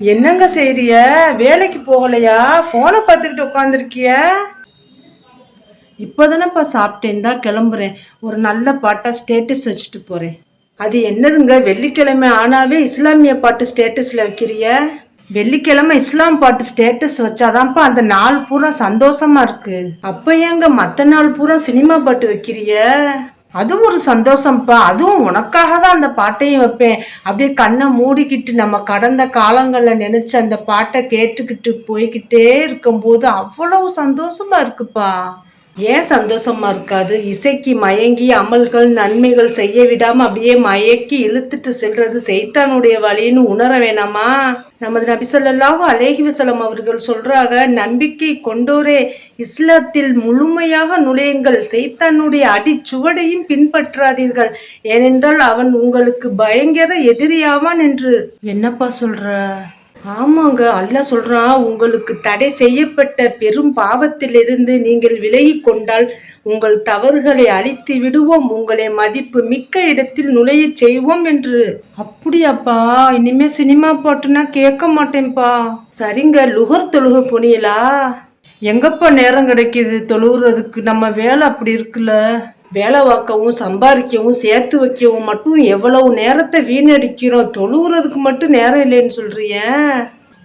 என்னங்க செய்றிய? வேலைக்கு போகலையா? ஃபோனை பார்த்துக்கிட்டு உட்காந்துருக்கிய இப்போதானப்பா சாப்பிட்டேன். தான் கிளம்புறேன். ஒரு நல்ல பாட்டாக ஸ்டேட்டஸ் வச்சுட்டு போகிறேன் அது என்னதுங்க? வெள்ளிக்கிழமை ஆனாவே இஸ்லாமிய பாட்டு ஸ்டேட்டஸில் வைக்கிறிய? வெள்ளிக்கிழமை இஸ்லாம் பாட்டு ஸ்டேட்டஸ் வச்சாதான்ப்பா அந்த நாள் பூரா சந்தோஷமா இருக்கு. அப்ப ஏங்க மற்ற நாள் பூரா சினிமா பாட்டு வைக்கிறிய? அதுவும் ஒரு சந்தோஷம்ப்பா அதுவும் உனக்காக தான் அந்த பாட்டையும் வைப்பேன். அப்படியே கண்ணை மூடிக்கிட்டு நம்ம கடந்த காலங்களில் நினச்சி அந்த பாட்டை கேட்டுக்கிட்டு போய்கிட்டே இருக்கும்போது அவ்வளவு சந்தோஷமாக இருக்குப்பா. ஏன் சந்தோஷமா இருக்காது? இசைக்கு மயங்கி அமல்கள் நன்மைகள் செய்ய விடாம அப்படியே மயக்கி இழுத்துட்டு செல்றது செய்தானுடைய வழின்னு உணர வேணாமா? நமது நபிசல்லாஹு அலேஹி வசலம் அவர்கள் சொல்றாங்க நம்பிக்கை கொண்டோரே இஸ்லாத்தில் முழுமையாக நுழையுங்கள் செய்தானுடைய அடிச்சுவடையும் பின்பற்றாதீர்கள். ஏனென்றால் அவன் உங்களுக்கு பயங்கர எதிரியாவான் என்று. என்னப்பா சொல்ற? ஆமாங்க அல்லாஹ் சொல்றான் உங்களுக்கு தடை செய்யப்பட்ட பெரும் பாவத்திலிருந்து நீங்கள் விலகி கொண்டால் உங்கள் தவறுகளை அழித்து விடுவோம் உங்களை மதிப்பு மிக்க இடத்தில் நுழையச் செய்வோம் என்று. அப்படியாப்பா இனிமே சினிமா பாட்டுனா கேட்க மாட்டேன்ப்பா. சரிங்க லுகர் தொழுக புனியலா. எங்கப்பா நேரம் கிடைக்கிது தொழுகிறதுக்கு நம்ம வேலை அப்படி இருக்குல்ல. வேலை பார்க்கவும் சம்பாதிக்கவும் சேர்த்து வைக்கவும் மட்டும் எவ்வளவு நேரத்தை வீணடிக்கிறோம்? தொழுகிறதுக்கு மட்டும் நேரம் இல்லைன்னு சொல்றிய.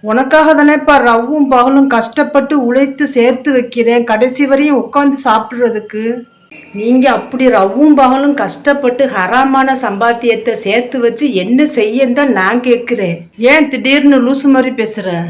உனக்காக தானேப்பா ரவ்வும் பகலும் கஷ்டப்பட்டு உழைத்து சேர்த்து வைக்கிறேன். கடைசி வரையும் உட்காந்து சாப்பிட்றதுக்கு. நீங்கள் அப்படி ரவ்வும் பகலும் கஷ்டப்பட்டு ஹராமான சம்பாத்தியத்தை சேர்த்து வச்சு என்ன செய்யன்னு தான் நான் கேட்குறேன். ஏன் திடீர்னு லூசு மாதிரி பேசுகிறேன்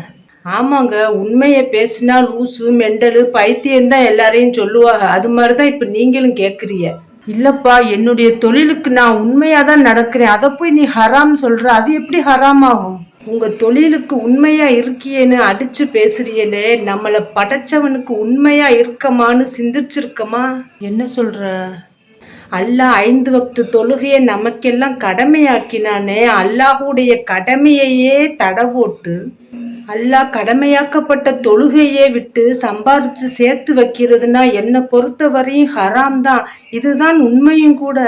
ஆமாங்க உண்மையை பேசினா லூசு மெண்டலு பைத்தியம் தான் எல்லாரையும் சொல்லுவாங்க. அது மாதிரி தான் இப்போ நீங்களும் கேட்குறீங்க இல்லப்பா என்னுடைய தொழிலுக்கு நான் உண்மையாக தான் நடக்கிறேன். அதை போய் நீ ஹராம் சொல்ற அது எப்படி ஹராம் ஆகும் உங்க தொழிலுக்கு உண்மையா இருக்கியேன்னு அடிச்சு பேசுறியலே நம்மளை படைச்சவனுக்கு உண்மையா இருக்கமான்னு சிந்திச்சிருக்கமா? என்ன சொல்ற? அல்லாஹ் ஐந்து வக்து தொழுகையை நமக்கெல்லாம் கடமையாக்கினானே அல்லாஹுடைய கடமையையே தடவோட்டு அல்லாஹ் கடமையாக்கப்பட்ட தொழுகையே விட்டு சம்பாதிச்சு சேர்த்து வைக்கிறதுனா என்னை பொறுத்தவரையும் ஹராம் தான். இதுதான் உண்மையும் கூட.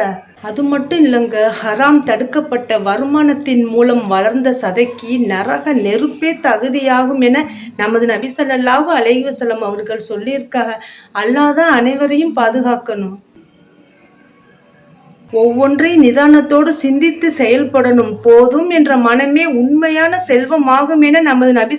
அது மட்டும் இல்லைங்க ஹராம் தடுக்கப்பட்ட வருமானத்தின் மூலம் வளர்ந்த சதைக்கு நரக நெருப்பே தகுதியாகும் என நமது நபி அலைவசலம் அவர்கள் சொல்லியிருக்காங்க. அல்லாதான் அனைவரையும் பாதுகாக்கணும். ஒவ்வொன்றை நிதானத்தோடு சிந்தித்து செயல்படணும். போதும் என்ற மனமே உண்மையான செல்வமாகும் என நமது நபி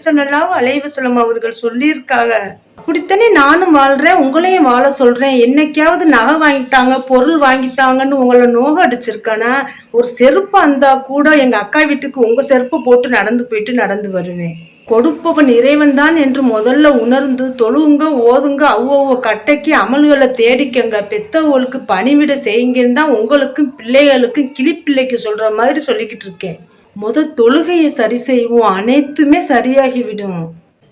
அலைவசலம் அவர்கள் சொல்லியிருக்காங்க. அப்படித்தானே நானும் வாழ்றேன் உங்களையும் வாழ சொல்றேன். என்னைக்காவது நகை வாங்கிட்டாங்க பொருள் வாங்கிட்டாங்கன்னு உங்களை நோக அடிச்சிருக்கானா? ஒரு செருப்பு இருந்தா கூட எங்க அக்கா வீட்டுக்கு உங்க செருப்பு போட்டு நடந்து போயிட்டு நடந்து வருவேன். கொடுப்பவன் இறைவன் தான் என்று முதல்ல உணர்ந்து தொழுவுங்க ஓதுங்க அவ்வளோ கட்டைக்கு அமல்களை தேடிக்கங்க. பெத்தவங்களுக்கு பணிவிட செய்யுங்கன்னு தான் உங்களுக்கும் பிள்ளைகளுக்கும் கிளிப்பிள்ளைக்கு சொல்ற மாதிரி சொல்லிக்கிட்டு இருக்கேன். முத தொழுகையை சரி செய்வோம். அனைத்துமே சரியாகிவிடும்.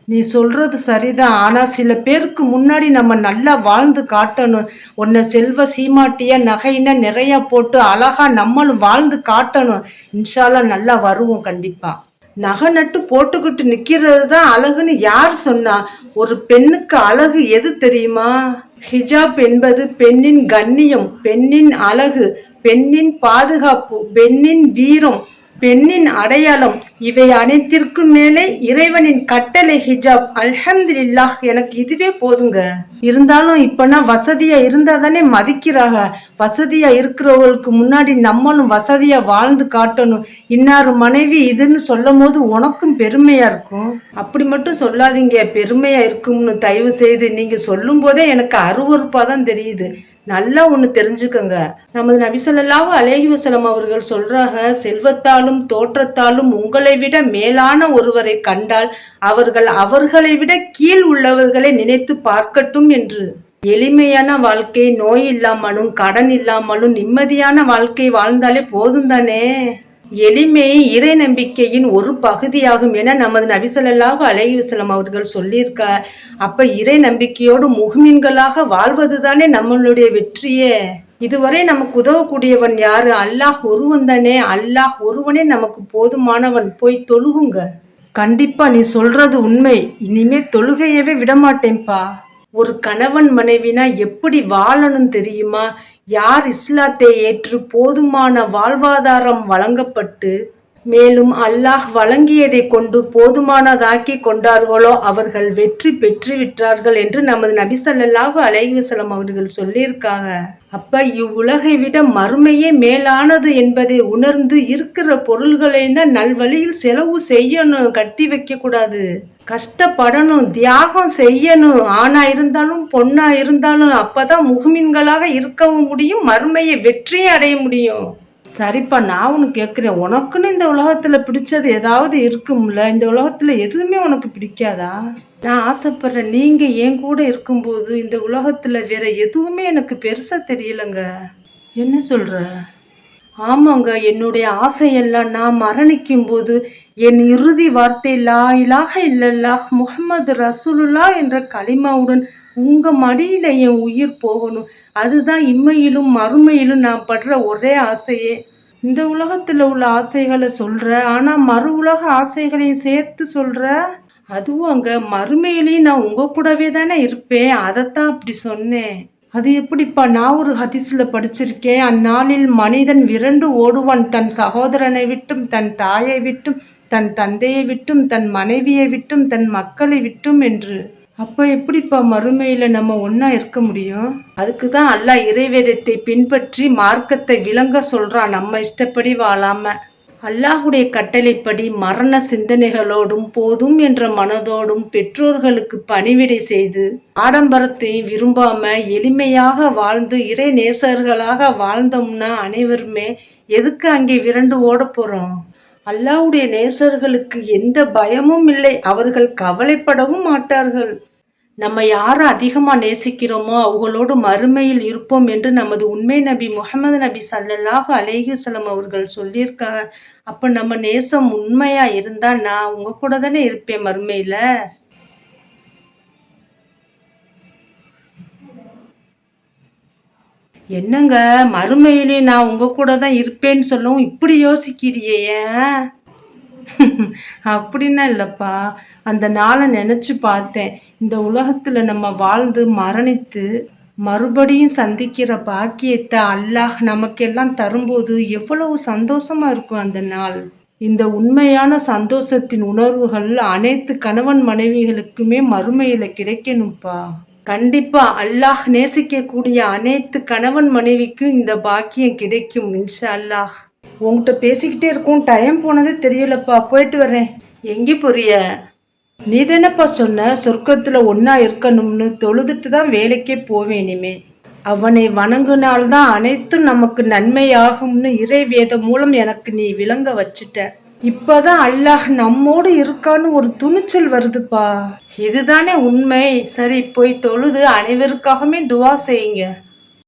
நீ சொல்றது சரிதான். ஆனா சில பேருக்கு முன்னாடி நம்ம நல்லா வாழ்ந்து காட்டணும். உன்னை செல்வ சீமாட்டிய நகைன நிறைய போட்டு அழகா நம்மளும் வாழ்ந்து காட்டணும். இன்ஷால்லா நல்லா வருவோம் கண்டிப்பா. நகை நட்டு போட்டுக்கிட்டு நிக்கிறது தான் அழகுன்னு யார் சொன்னா? ஒரு பெண்ணுக்கு அழகு எது தெரியுமா? ஹிஜாப் என்பது பெண்ணின் கண்ணியம் பெண்ணின் அழகு பெண்ணின் பாதுகாப்பு பெண்ணின் வீரம். பெண்ணின் அடையாளம் இவை அனைத்திற்கும் மேலே இறைவனின் கட்டளை ஹிஜாப். அல்ஹம்துலில்லாஹ் எனக்கு இதுவே போதுங்க. இருந்தாலும் இப்பனா வசதியா இருந்தா தானே மதிக்கிறாங்க. வசதியா இருக்கிறவங்களுக்கு முன்னாடி நம்மளும் வசதியா வாழ்ந்து காட்டணும். இன்னாரு மனைவி இதுன்னு சொல்லும் போது உனக்கும் பெருமையா இருக்கும். அப்படி மட்டும் சொல்லாதீங்க. பெருமையா இருக்கும்னு தயவு செய்து நீங்க சொல்லும் போதே எனக்கு அருவறுப்பா தான் தெரியுது. நல்லா ஒன்று தெரிஞ்சுக்கங்க. நமது நபிசல்லாஹு அலேஹி வசலம் அவர்கள் சொல்றாங்க செல்வத்தாலும் தோற்றத்தாலும் உங்களை விட மேலான ஒருவரை கண்டால் அவர்கள் அவர்களை விட கீழ் உள்ளவர்களை நினைத்து பார்க்கட்டும் என்று. எளிமையான வாழ்க்கை நோய் இல்லாமலும் கடன் இல்லாமலும் நிம்மதியான வாழ்க்கை வாழ்ந்தாலே போதும் தானே? எளிமை இறை நம்பிக்கையின் ஒரு பகுதியாகும் என நமது நபிசல்லாஹு அலைஹி அவர்கள் சொல்லியிருக்க அப்ப இறை நம்பிக்கையோடு முகமீன்களாக வாழ்வது தானே நம்மளுடைய வெற்றியே? இதுவரை நமக்கு உதவக்கூடியவன் யாரு? அல்லாஹ் ஒருவன் தானே. அல்லாஹ் ஒருவனே நமக்கு போதுமானவன். போய் தொழுகுங்க. கண்டிப்பா நீ சொல்றது உண்மை. இனிமே தொழுகையவே விடமாட்டேன்பா. ஒரு கணவன் மனைவினா எப்படி வாழணும் தெரியுமா? யார் இஸ்லாத்தை ஏற்று போதுமான வாழ்வாதாரம் வழங்கப்பட்டு மேலும் அல்லாஹ் வழங்கியதை கொண்டு போதுமானதாக்கி கொண்டார்களோ அவர்கள் வெற்றி பெற்று விட்டார்கள் என்று நமது நபி ஸல்லல்லாஹு அலைஹி அவர்கள் சொல்லியிருக்காங்க. அப்ப இவ்வுலகை விட மறுமையே மேலானது என்பதை உணர்ந்து இருக்கிற பொருள்களை நல்வழியில் செலவு செய்யணும் கட்டி வைக்க கூடாது கஷ்டப்படணும் தியாகம் செய்யணும். ஆணா இருந்தாலும் பொண்ணா இருந்தாலும் அப்பதான் முகமின்களாக இருக்கவும் முடியும் மறுமையை வெற்றியை அடைய முடியும். சரிப்பா நான் உனக்கு கேட்குறேன் உனக்குன்னு இந்த உலகத்தில் பிடிச்சது ஏதாவது இருக்கும்ல? இந்த உலகத்தில் எதுவுமே உனக்கு பிடிக்காதா? நான் ஆசைப்படுறேன் நீங்கள் என் கூட இருக்கும்போது இந்த உலகத்தில் வேற எதுவுமே எனக்கு பெருசாக தெரியலங்க. என்ன சொல்கிற ஆமாங்க என்னுடைய ஆசையெல்லாம் நான் மரணிக்கும் போது என் இறுதி வார்த்தை லா இலாக இல்லல்லாஹ் முகமது ரசூலுல்லா என்ற களிமாவுடன் உங்க மடியில என் உயிர் போகணும். அதுதான் இம்மையிலும் மறுமையிலும் நான் படுற ஒரே ஆசையே. இந்த உலகத்துல உள்ள ஆசைகளை சொல்ற ஆனா மறு உலக ஆசைகளையும் சேர்த்து சொல்ற? அதுவும் அங்க மறுமையிலையும் நான் உங்க கூடவே தானே இருப்பேன். அதைத்தான் அப்படி சொன்னேன். அது எப்படிப்பா நான் ஒரு ஹதிசில் படிச்சிருக்கேன். அந்நாளில் மனிதன் விரண்டு ஓடுவான். தன் சகோதரனை விட்டும் தன் தாயை விட்டும் தன் தந்தையை விட்டும் தன் மனைவியை விட்டும் தன் மக்களை விட்டும் என்று. அப்போ எப்படிப்பா மறுமையில் நம்ம ஒன்றா இருக்க முடியும்? அதுக்கு தான் அல்லாஹ் இறைவேதத்தை பின்பற்றி மார்க்கத்தை விளங்க சொல்கிறான் நம்ம இஷ்டப்படி வாழாமல் அல்லாஹுடைய கட்டளைப்படி மரண சிந்தனைகளோடும் போதும் என்ற மனதோடும் பெற்றோர்களுக்கு பணிவிடை செய்து ஆடம்பரத்தை விரும்பாம எளிமையாக வாழ்ந்து இறை நேசர்களாக வாழ்ந்தோம்னா அனைவருமே எதுக்கு அங்கே விரண்டு ஓட போறோம்? அல்லாஹ்வுடைய நேசர்களுக்கு எந்த பயமும் இல்லை அவர்கள் கவலைப்படவும் மாட்டார்கள். நம்ம யாரை அதிகமாக நேசிக்கிறோமோ அவங்களோடு மறுமையில் இருப்போம் என்று நமது உண்மை நபி முகமது நபி சல்லல்லாஹு அலைஹி அவர்கள் சொல்லியிருக்காங்க அப்போ நம்ம நேசம் உண்மையாக இருந்தால் நான் உங்கள் கூட தானே இருப்பேன் மறுமையில்? என்னங்க? மறுமையிலே நான் உங்கள் கூட தான் இருப்பேன்னு சொல்லவும் இப்படி யோசிக்கிறியே ஏன்? அப்படின்னா இல்லைப்பா. அந்த நாளை நினச்சி பார்த்தேன். இந்த உலகத்தில் நம்ம வாழ்ந்து மரணித்து மறுபடியும் சந்திக்கிற பாக்கியத்தை அல்லாஹ் நமக்கெல்லாம் தரும்போது எவ்வளவு சந்தோஷமா இருக்கும் அந்த நாள். இந்த உண்மையான சந்தோஷத்தின் உணர்வுகள் அனைத்து கணவன் மனைவிகளுக்குமே மறுமையில் கிடைக்கணும்ப்பா. கண்டிப்பா அல்லாஹ் நேசிக்கக்கூடிய அனைத்து கணவன் மனைவிக்கும் இந்த பாக்கியம் கிடைக்கும் இன்ஷா அல்லாஹ். உங்ககிட்ட பேசிக்கிட்டே இருக்கும். டைம் போனதே தெரியலப்பா. போயிட்டு வரேன் எங்கே போறிய? நீ தானப்பா சொன்ன சொர்க்கத்தில் ஒன்றா இருக்கணும்னு தொழுதுட்டு தான் வேலைக்கே போவேன் இனிமே. அவனை வணங்குனால்தான் அனைத்தும் நமக்கு நன்மையாகும்னு இறை வேதம் மூலம் எனக்கு நீ விளங்க வச்சுட்ட. இப்பதான் அல்லாஹ் நம்மோடு இருக்கான்னு ஒரு துணிச்சல் வருதுப்பா. இதுதானே உண்மை. சரி போய் தொழுது அனைவருக்காகவுமே துவா செய்யுங்க.